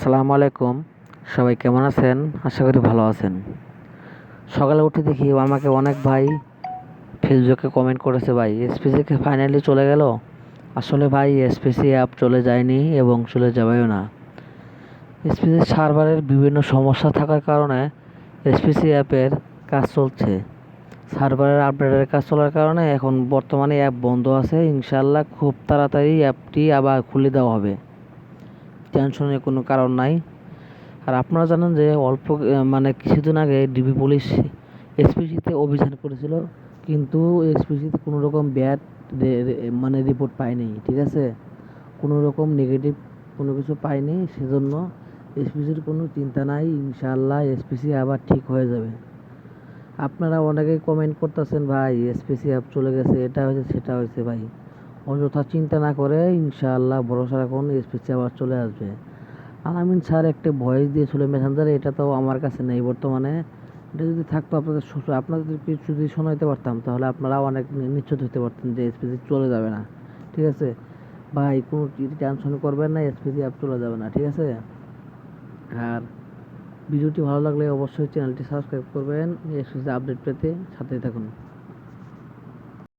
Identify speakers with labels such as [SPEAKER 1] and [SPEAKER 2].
[SPEAKER 1] সালামু আলাইকুম। সবাই কেমন আছেন? আশা করি ভালো আছেন। সকালে উঠে দেখি আমাকে অনেক ভাই ফেসবুকে কমেন্ট করেছে, ভাই এসপিসিকে ফাইনালি চলে গেল? আসলে ভাই এসপিসি অ্যাপ চলে যায়নি এবং চলে যাবেও না। এসপিসি সার্ভারের বিভিন্ন সমস্যা থাকার কারণে এসপিসি অ্যাপের কাজ চলছে। সার্ভারের আপডেটের কাজ চলার কারণে এখন বর্তমানে অ্যাপ বন্ধ আছে। ইনশাল্লাহ খুব তাড়াতাড়ি অ্যাপটি আবার খুলে দেওয়া হবে। টেনশনের কোনো কারণ নাই। আর আপনারা জানেন যে অল্প মানে কিছুদিন আগে ডিবি পুলিশ এসপিসিতে অভিযান করেছিল, কিন্তু এসপিসিতে কোনো রকম ব্যাড মানে রিপোর্ট পায়নি, ঠিক আছে? কোনো রকম নেগেটিভ কোনো কিছু পায়নি, সেজন্য এসপিসির কোনো চিন্তা নাই, ইনশাআল্লাহ এসপিসি আবার ঠিক হয়ে যাবে। আপনারা অনেকেই কমেন্ট করতেছেন, ভাই, এসপিসি অ্যাপ চলে গেছে, এটা হয়েছে, সেটা হয়েছে, ভাই। অযথা চিন্তা না করে ইনশাআল্লাহ ভরসা রাখুন এসপিসি আবার চলে আসবে। আলামিন স্যার একটা ভয়েস দিয়েছিল মেসেঞ্জারে এটা তো আমার কাছে নেই বর্তমানে। এটা যদি থাকতো আপনাদের আপনাদের কিছু যদি শোনাইতে পারতাম, তাহলে আপনারা অনেক নিশ্চিত হতে পারতেন যে এসপিসি চলে যাবে না। ঠিক আছে? ভাই, কোনো টেনশন করবেন না এসপিসি অ্যাপ চলে যাবে না, ঠিক আছে? আর ভিডিওটি ভালো লাগলে অবশ্যই চ্যানেলটি সাবস্ক্রাইব করবেন এসপিসি আপডেট পেতে সাথেই থাকুন।